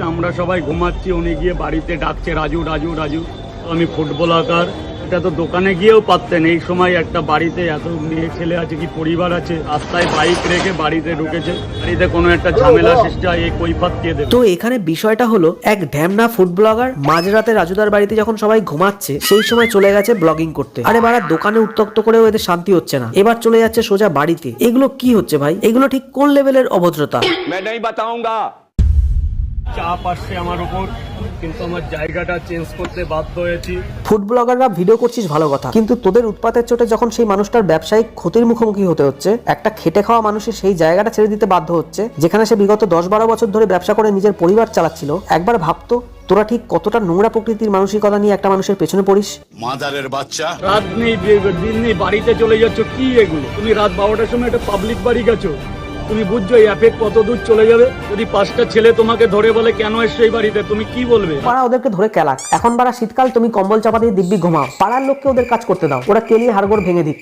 আমরা সবাই ঘুমাচ্ছি উনি গিয়ে বাড়িতে ডাকছে রাজু রাজু রাজু আমি ফুটবল আকার এটা তো দোকানে গিয়েও পারতেন এই সময় একটা বাড়িতে এত মেয়ে ছেলে আছে কি পরিবার আছে রাস্তায় বাইক রেখে বাড়িতে ঢুকেছে। বাড়িতে কোনো একটা ঝামেলা সৃষ্টি হয় এই কৈফাত দিয়ে দেবে? তো এখানে বিষয়টা হলো এক ধ্যামনা ফুড ব্লগার মাঝরাতে রাজুদার বাড়িতে যখন সবাই ঘুমাচ্ছে সেই সময় চলে গেছে ব্লগিং করতে। আরে বাড়া দোকানে উত্তক্ত করেও এদের শান্তি হচ্ছে না। এবার চলে যাচ্ছে সোজা বাড়িতে। এগুলো কি হচ্ছে ভাই? এগুলো ঠিক কোন লেভেলের অভদ্রতা? চাপ আসছে আমার উপর কিন্তু আমার জায়গাটা চেঞ্জ করতে বাধ্য হয়েছি। ফুড ব্লগাররা ভিডিও করছিস ভালো কথা কিন্তু তোদের উৎপাতের চোটে যখন সেই মানুষটার ব্যবসায়িক ক্ষতির মুখোমুখি হতে হচ্ছে একটা খেটে খাওয়া মানুষের সেই জায়গাটা ছেড়ে দিতে বাধ্য হচ্ছে যেখানে সে বিগত দশ বারো বছর ধরে ব্যবসা করে নিজের পরিবার চালাচ্ছিল একবার ভাবতো তোরা ঠিক কতটা নোংরা প্রকৃতির মানসিকতা নিয়ে একটা মানুষের পেছনে পড়িস? মাদারের বাচ্চা। রাত নেই দিন নেই বাড়িতে চলে যাচ্ছ কি এগুলো? তুমি রাত বারোটার সময় একটা পাবলিক বাড়ি গেছো। তুমি বুঝছ এই অ্যাফেক্ট কত দূর চলে যাবে? যদি পাঁচটা ছেলে তোমাকে ধরে বলে কেন এসছো এই বাড়িতে? তুমি কি বলবে? পাড়া ওদেরকে ধরে কেলাক। এখন বাড়া শীতকাল তুমি কম্বল চাপা দিয়ে দিব্যি ঘুমাও। পাড়ার লোককে ওদের কাজ করতে দাও। ওরা কেলিয়ে হাড়গোড় ভেঙে দিক।